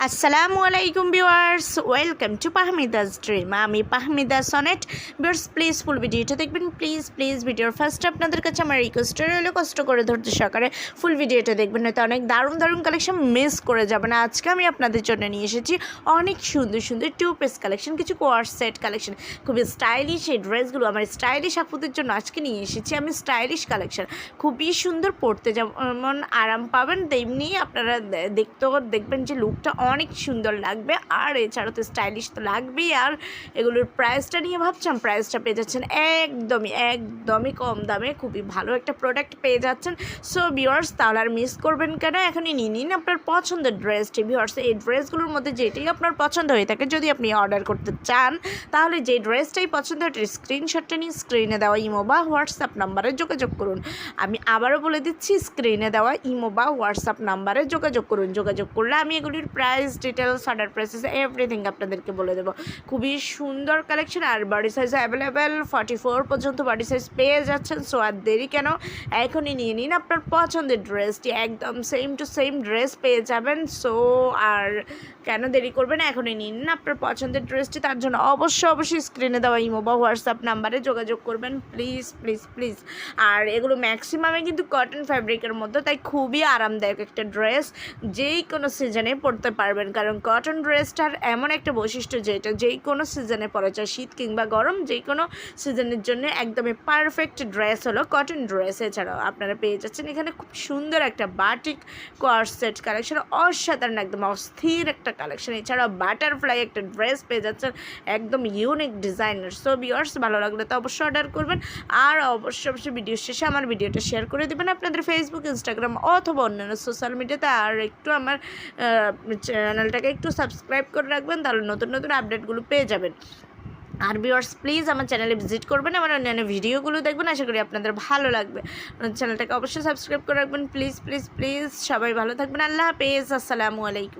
আসসালামু আলাইকুম viewers, welcome to Pahmida's dream. আমি Pahmida Sonet. Viewers please full ভিডিওটা দেখবেন। প্লিজ প্লিজ ভিডিওর ফার্স্ট আপনাদের কাছে আমার রিকোয়েস্ট রইল কষ্ট করে ধৈর্য সহকারে ফুল ভিডিওটা দেখবেন। নয়তো অনেক দারুণ দারুণ কালেকশন মিস করে যাবেন। আজকে আমি আপনাদের জন্য নিয়ে এসেছি অনেক সুন্দর সুন্দর টু পিস কালেকশন কিছু কোয়ার সেট কালেকশন খুবই স্টাইলিশ এই ড্রেসগুলো আমার স্টাইলিশ আপুদের জন্য আজকে নিয়ে এসেছি আমি স্টাইলিশ কালেকশন খুবই সুন্দর পড়তে যেমন আরাম পাবেন, তেমনি আপনারা দেখতেও দেখবেন যে লুকটা অনেক সুন্দর লাগবে। আর এছাড়া তো স্টাইলিশ তো লাগবেই। আর এগুলোর প্রাইসটা নিয়ে ভাবছেন প্রাইসটা পেয়ে যাচ্ছেন একদমই একদমই কম দামে খুবই ভালো একটা প্রোডাক্ট পেয়ে যাচ্ছেন। সো ভিউয়ার্স তাহলে আর মিস করবেন কেন? এখনই নিয়ে নিন আপনার পছন্দের ড্রেসটি ভিউয়ার্স এই ড্রেসগুলোর মধ্যে যেটাই আপনার পছন্দ হয়ে থাকে, যদি আপনি অর্ডার করতে চান, তাহলে যে ড্রেসটাই পছন্দ হয় স্ক্রিনশটটা নিয়ে স্ক্রিনে দেওয়া ইমো বা হোয়াটসঅ্যাপ নাম্বারে যোগাযোগ করুন। আমি আবারও বলে দিচ্ছি স্ক্রিনে দেওয়া ইমো বা হোয়াটসঅ্যাপ নাম্বারে যোগাযোগ করুন। যোগাযোগ করলে আমি এগুলির price details order prices everything আপনাদেরকে বলে দেবো। খুবই সুন্দর কালেকশন আর body size available forty four পর্যন্ত বডি সাইজ পেয়ে যাচ্ছেন সো আর দেরি কেন? এখনই নিয়ে নিন আপনার পছন্দের ড্রেসটি একদম সেম টু সেম ড্রেস পেয়ে যাবেন সো আর কেন দেরি করবেন? এখনই নিন আপনার পছন্দের ড্রেসটি তার জন্য অবশ্যই অবশ্যই স্ক্রিনে দেওয়া ইমো বা হোয়াটসঅ্যাপ নাম্বারে যোগাযোগ করবেন প্লিজ প্লিজ প্লিজ আর এগুলো ম্যাক্সিমামে কিন্তু কটন ফ্যাব্রিকের মধ্যে, তাই খুবই আরামদায়ক একটা ড্রেস যেই কোনো সিজনে পরতে পারবেন, কারণ কটন ড্রেসটার এমন একটা বৈশিষ্ট্য যেটা যেই কোনো সিজনে পরা যায়, শীত কিংবা গরম যেই কোনো সিজনের জন্য একদমই পারফেক্ট ড্রেস হলো কটন ড্রেস এছাড়াও আপনারা পেয়ে যাচ্ছেন এখানে খুব সুন্দর একটা বাটিক কোয়ারসেট কালেকশন অসাধারণ, একদম অস্থির একটা কালেকশন এছাড়াও বাটারফ্লাই একটা ড্রেস পেয়ে যাচ্ছেন, একদম ইউনিক ডিজাইনার সো বিয়ার্স ভালো লাগলে তো অবশ্যই অর্ডার করবেন। আর অবশ্যই অবশ্যই ভিডিও শেষে আমার ভিডিওটা শেয়ার করে দেবেন আপনাদের ফেসবুক ইনস্টাগ্রাম অথবা অন্যান্য সোশ্যাল মিডিয়াতে আর একটু আমার চ্যানেলটাকে একটু সাবস্ক্রাইব করে রাখবেন, তাহলে নতুন নতুন আপডেটগুলো পেয়ে যাবেন। আর বিওয়ার্স প্লিজ আমার চ্যানেলে ভিজিট করবেন, আমার অন্যান্য ভিডিওগুলো দেখবেন, আশা করি আপনাদের ভালো লাগবে। চ্যানেলটাকে অবশ্যই সাবস্ক্রাইব করে রাখবেন প্লিজ প্লিজ প্লিজ সবাই ভালো থাকবেন, আল্লাহ হাফেজ, আসসালামু আলাইকুম।